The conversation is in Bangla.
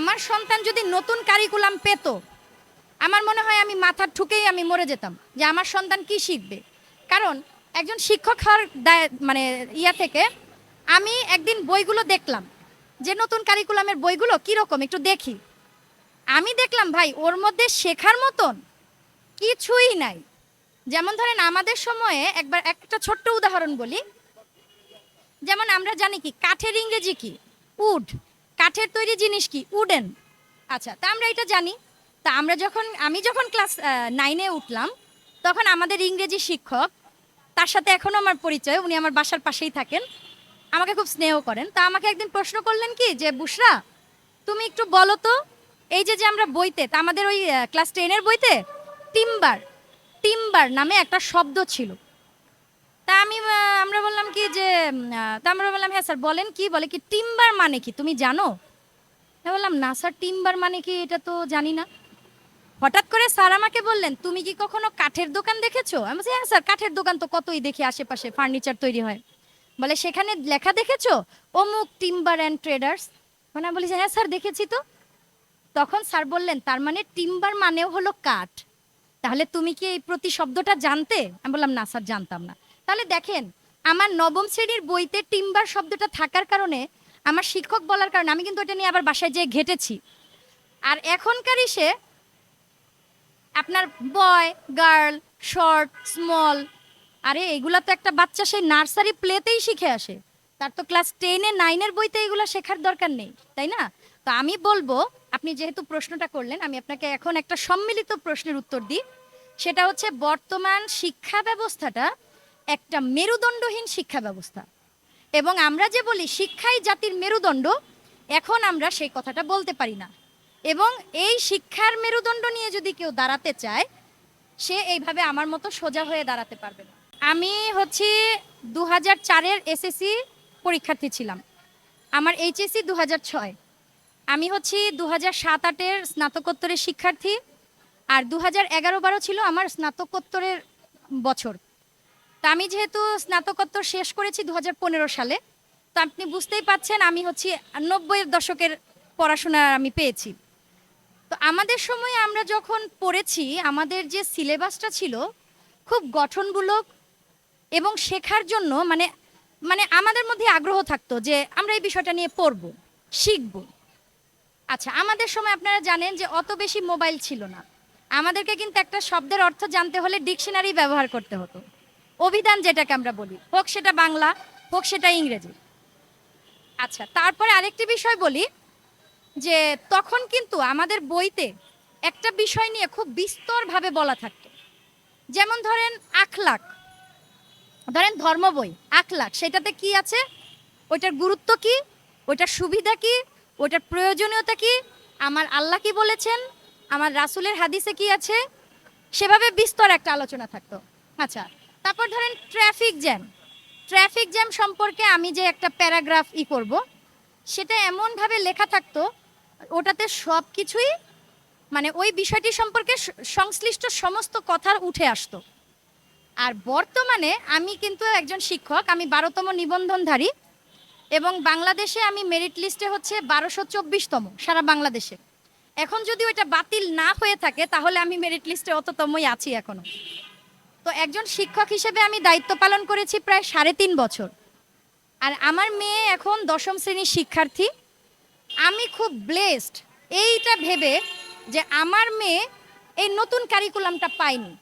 আমার সন্তান যদি নতুন কারিকুলাম পেত, আমার মনে হয় আমি মাথার ঠুকেই আমি মরে যেতাম যে আমার সন্তান কি শিখবে। কারণ একজন শিক্ষক হওয়ার মানে ইয়া থেকে আমি একদিন বইগুলো দেখলাম যে নতুন কারিকুলামের বইগুলো কীরকম, একটু দেখি। আমি দেখলাম, ভাই, ওর মধ্যে শেখার মতন কিছুই নাই। যেমন ধরেন আমাদের সময়ে একবার একটা ছোট্ট উদাহরণ বলি। যেমন আমরা জানি কি, কাঠের ইংরেজি কি? উড। কাঠের তৈরি জিনিস কি? উডেন আচ্ছা তা আমরা এটা জানি। তা আমরা যখন, আমি যখন ক্লাস নাইনে উঠলাম, তখন আমাদের ইংরেজি শিক্ষক, তার সাথে এখনও আমার পরিচয়, উনি আমার বাসার পাশেই থাকেন, আমাকে খুব স্নেহ করেন। তা আমাকে একদিন প্রশ্ন করলেন কি যে, বুসরা, তুমি একটু বলো তো, এই যে যে আমরা বইতে, তা আমাদের ওই ক্লাস টেনের বইতে টিম্বার টিম্বার নামে একটা শব্দ ছিল। তা আমি আহ, আমরা বললাম কি যে উম, আহ, তা আমরা বললাম হ্যাঁ স্যার, বলেন কি? বলে কি, টিম্বার মানে কি? তুমি জানো? আমি বললাম, না, স্যার, টিম্বার মানে কি এটা তো জানি না। হঠাৎ করে স্যার আমাকে বললেন, তুমি কি কখনো কাঠের দোকান দেখেছ? আমি বলছি হ্যাঁ স্যার, কাঠের দোকান তো কতই দেখি আশেপাশে, ফার্নিচার তৈরি হয়। বলে, সেখানে লেখা দেখেছ? অমুক টিম্বার অ্যান্ড ট্রেডার্স। মানে আমি বলি হ্যাঁ স্যার, দেখেছি তো। তখন স্যার বললেন, তার মানে টিম্বার মানেও হলো কাঠ। তাহলে তুমি কি এই প্রতি শব্দটা জানতে? আমি বললাম, না, স্যার, জানতাম না। তাহলে দেখেন আমার নবম শ্রেণির বইতে টিম্বার শব্দটা থাকার কারণে আমার শিক্ষক বলার কারণে আমি কিন্তু এটা নিয়ে আবার বাসায় যেয়ে ঘেটেছি। আর এখনকার সে আপনার বয়, গার্ল, শর্ট, স্মল, আরে এগুলা তো একটা বাচ্চা সেই নার্সারি প্লেতেই শিখে আসে। তার তো ক্লাস টেনে নাইনের বইতে এগুলো শেখার দরকার নেই, তাই না? তো আমি বলব, আপনি যেহেতু প্রশ্নটা করলেন, আমি আপনাকে এখন একটা সম্মিলিত প্রশ্নের উত্তর দিই। সেটা হচ্ছে বর্তমান শিক্ষা ব্যবস্থাটা একটা মেরুদণ্ডহীন শিক্ষা ব্যবস্থা এবং আমরা যে বলি শিক্ষাই জাতির মেরুদণ্ড, এখন আমরা সেই কথাটা বলতে পারি না। এবং এই শিক্ষার মেরুদণ্ড নিয়ে যদি কেউ দাঁড়াতে চায়, সে এইভাবে আমার মতো সোজা হয়ে দাঁড়াতে পারবে না। আমি হচ্ছে দু হাজার চারের এসএসসি পরীক্ষার্থী ছিলাম। আমার এইচএসসি দু হাজার ছয়। আমি হচ্ছি দু হাজার সাত আটের স্নাতকোত্তরের শিক্ষার্থী। আর দু হাজার এগারো ছিল আমার স্নাতকোত্তরের বছর। তা আমি যেহেতু স্নাতকোত্তর শেষ করেছি দু হাজার পনেরো সালে, তো আপনি বুঝতেই পাচ্ছেন আমি হচ্ছি নব্বইয়ের দশকের পড়াশোনা আমি পেয়েছি। তো আমাদের সময় আমরা যখন পড়েছি, আমাদের যে সিলেবাসটা ছিল খুব গঠনমূলক এবং শেখার জন্য মানে মানে আমাদের মধ্যে আগ্রহ থাকতো যে আমরা এই বিষয়টা নিয়ে পড়ব, শিখব। আচ্ছা আমাদের সময় আপনারা জানেন যে অত বেশি মোবাইল ছিল না। আমাদেরকে কিন্তু একটা শব্দের অর্থ জানতে হলে ডিকশনারি ব্যবহার করতে হতো। অভিধান যেটাকে আমরা বলি, হোক সেটা বাংলা, হোক সেটা ইংরেজি। আচ্ছা তারপরে আরেকটি বিষয় বলি, যে তখন কিন্তু আমাদের বইতে একটা বিষয় নিয়ে খুব বিস্তরভাবে বলা থাকতো। যেমন ধরেন আখলাখ, ধরেন ধর্ম বই, আখলাখ, সেটাতে কি আছে? ওইটার গুরুত্ব কি? ওইটার সুবিধা কি? ওইটার প্রয়োজনীয়তা কি? আমার আল্লাহ কি বলেছেন? আমার রাসূলের হাদিসে কি আছে? সেভাবে বিস্তর একটা আলোচনা থাকতো। আচ্ছা তারপর ধরেন ট্রাফিক জ্যাম ট্রাফিক জ্যাম সম্পর্কে আমি যে একটা প্যারাগ্রাফ ই করব, সেটা এমনভাবে লেখা থাকতো, ওটাতে সব কিছুই মানে ওই বিষয়টি সম্পর্কে সংশ্লিষ্ট সমস্ত কথার উঠে আসতো। আর বর্তমানে আমি কিন্তু একজন শিক্ষক, আমি বারোতম নিবন্ধনধারী এবং বাংলাদেশে আমি মেরিট লিস্টে হচ্ছে বারোশো চব্বিশতম, সারা বাংলাদেশে। এখন যদি ওইটা বাতিল না হয়ে থাকে, তাহলে আমি মেরিট লিস্টে অততমই আছি এখনও। তো একজন শিক্ষক হিসেবে আমি দায়িত্ব পালন করেছি প্রায় সাড়ে তিন বছর। আর আমার মেয়ে এখন দশম শ্রেণির শিক্ষার্থী। আমি খুব ব্লেসড এইটা ভেবে যে আমার মেয়ে এই নতুন কারিকুলামটা পায়নি।